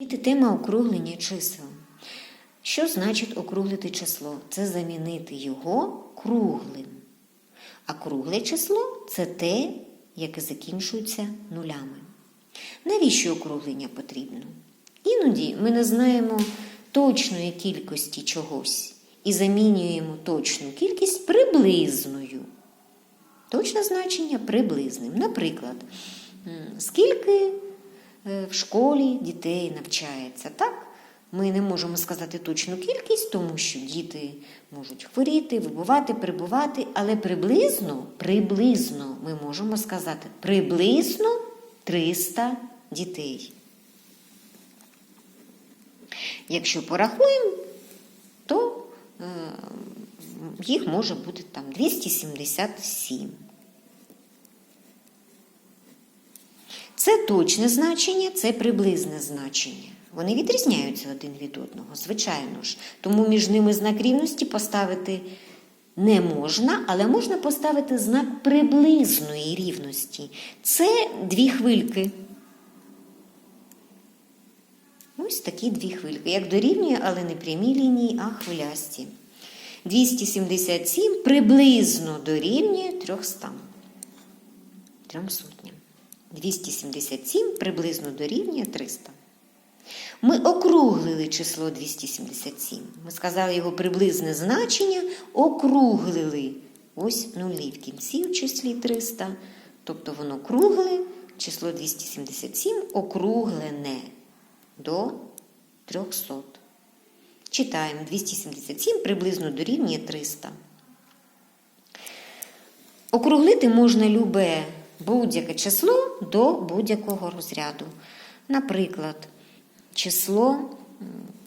Діти, тема округлення чисел. Що значить округлити число? Це замінити його круглим. А кругле число це те, яке закінчується нулями. Навіщо округлення потрібно? Іноді ми не знаємо точної кількості чогось і замінюємо точну кількість приблизною. Точне значення приблизним. Наприклад, скільки в школі дітей навчається, так? Ми не можемо сказати точну кількість, тому що діти можуть хворіти, вибувати, прибувати, але приблизно, приблизно ми можемо сказати приблизно 300 дітей. Якщо порахуємо, то е, їх може бути там 277. Це точне значення, це приблизне значення. Вони відрізняються один від одного, звичайно ж. Тому між ними знак рівності поставити не можна, але можна поставити знак приблизної рівності. Це дві хвильки. Ось такі дві хвильки. Як дорівнює, але не прямі лінії, а хвилясті. 277 приблизно дорівнює 300. Трьом сотням. 277 приблизно дорівнює 300. Ми округлили число 277. Ми сказали його приблизне значення, округлили. Ось нулі в кінці в числі 300. Тобто воно кругле, число 277 округлене до 300. Читаємо 277 приблизно дорівнює 300. Округлити можна любе будь-яке число до будь-якого розряду. Наприклад, число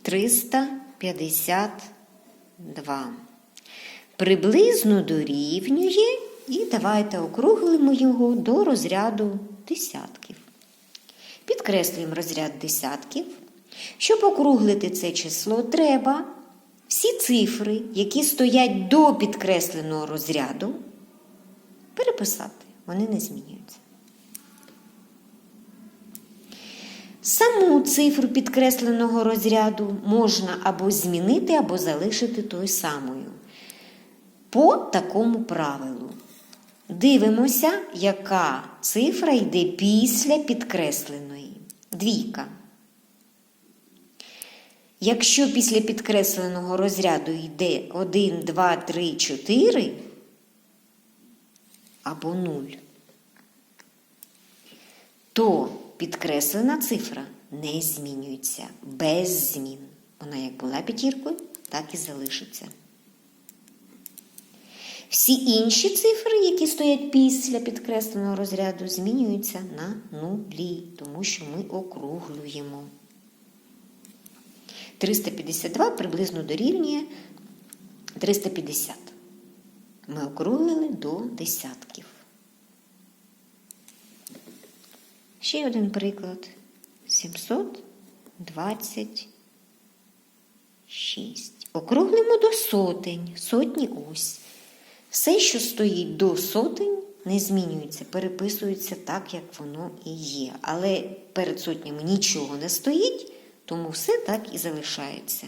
352. Приблизно дорівнює, і давайте округлимо його до розряду десятків. Підкреслюємо розряд десятків. Щоб округлити це число, треба всі цифри, які стоять до підкресленого розряду, переписати. Вони не змінюються. Саму цифру підкресленого розряду можна або змінити, або залишити тою самою. По такому правилу. Дивимося, яка цифра йде після підкресленої. Двійка. Якщо після підкресленого розряду йде 1, 2, 3, 4 або 0, то підкреслена цифра не змінюється без змін. Вона як була п'ятіркою, так і залишиться. Всі інші цифри, які стоять після підкресленого розряду, змінюються на нулі, тому що ми округлюємо. 352 приблизно дорівнює 350. Ми округлили до десятків. Ще один приклад. 726. Округлимо до сотень. Сотні ось. Все, що стоїть до сотень, не змінюється, переписується так, як воно і є. Але перед сотнями нічого не стоїть, тому все так і залишається.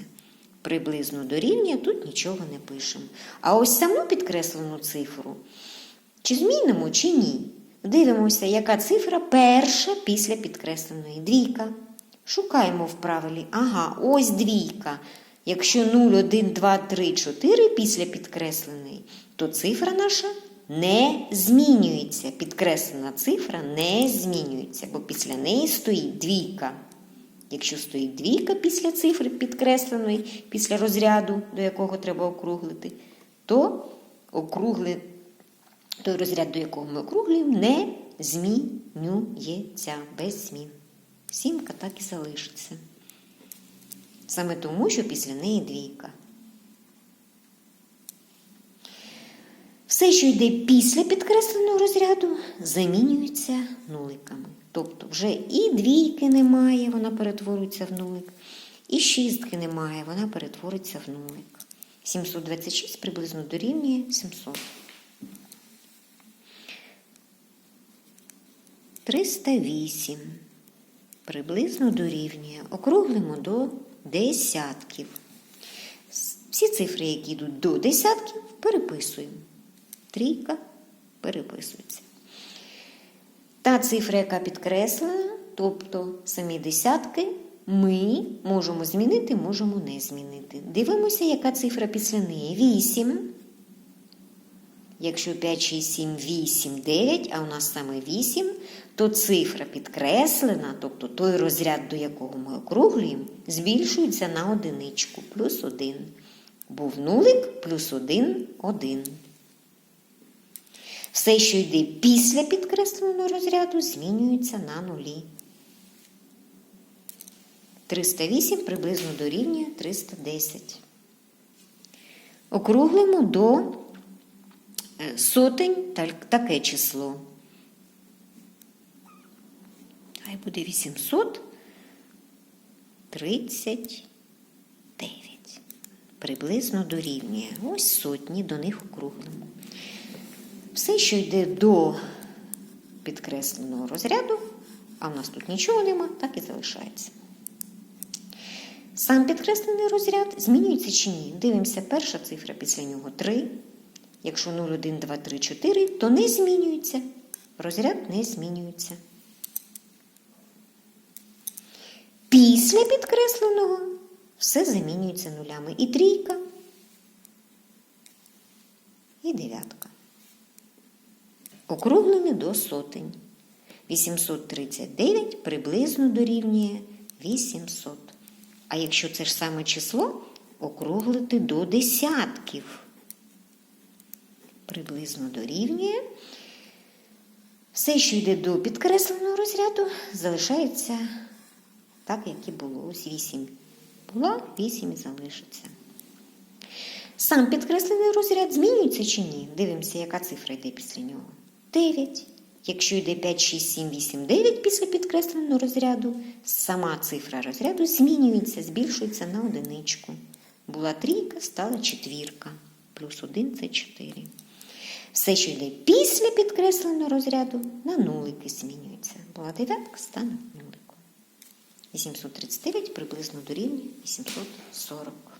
Приблизно до рівня тут нічого не пишемо. А ось саму підкреслену цифру, чи змінимо, чи ні. Дивимося, яка цифра перша після підкресленої. Двійка. Шукаємо в правилі. Ага, ось двійка. Якщо 0, 1, 2, 3, 4 після підкресленої, то цифра наша не змінюється. Підкреслена цифра не змінюється, бо після неї стоїть двійка. Якщо стоїть двійка після цифри підкресленої, після розряду, до якого треба округлити, то округли, той розряд, до якого ми округлюємо, не змінюється без змін. Сімка так і залишиться. Саме тому, що після неї двійка. Все, що йде після підкресленого розряду, замінюється нуликами. Тобто вже і двійки немає, вона перетворюється в нулик, і шістки немає, вона перетвориться в нулик. 726 приблизно дорівнює 700. 308. приблизно дорівнює. Округлимо до десятків. Всі цифри, які йдуть до десятків, переписуємо. Трійка переписується. Та цифра, яка підкреслена, тобто самі десятки, ми можемо змінити, можемо не змінити. Дивимося, яка цифра після неї. 8. Якщо 5, 6, 7, 8, 9, а у нас саме 8, то цифра підкреслена, тобто той розряд, до якого ми округлюємо, збільшується на одиничку плюс 1. Був нулик плюс 1 1. Все, що йде після підкресленого розряду, змінюється на нулі. 308 приблизно дорівнює 310. Округлимо до е, сотень таке число. Хай буде 839. Приблизно дорівнює. Ось сотні, до них округлимо. Все, що йде до підкресленого розряду, а в нас тут нічого нема, так і залишається. Сам підкреслений розряд змінюється чи ні? Дивимося, перша цифра після нього 3. Якщо 0, 1, 2, 3, 4, то не змінюється. Розряд не змінюється. Після підкресленого все замінюється нулями. І трійка, і дев'ятка. Округлені до сотень. 839 приблизно дорівнює 800. А якщо це ж саме число, округлити до десятків. Приблизно дорівнює. Все, що йде до підкресленого розряду, залишається так, як і було. Ось 8 була, 8 і залишиться. Сам підкреслений розряд змінюється чи ні? Дивимося, яка цифра йде після нього. 9. Якщо йде 5, 6, 7, 8, 9 після підкресленого розряду, сама цифра розряду змінюється, збільшується на одиничку. Була трійка, стала четвірка. Плюс 1 це 4. Все, що йде після підкресленого розряду, на нулики змінюється. Була дев'ятка, стане нуликом. 839 приблизно дорівнює 840.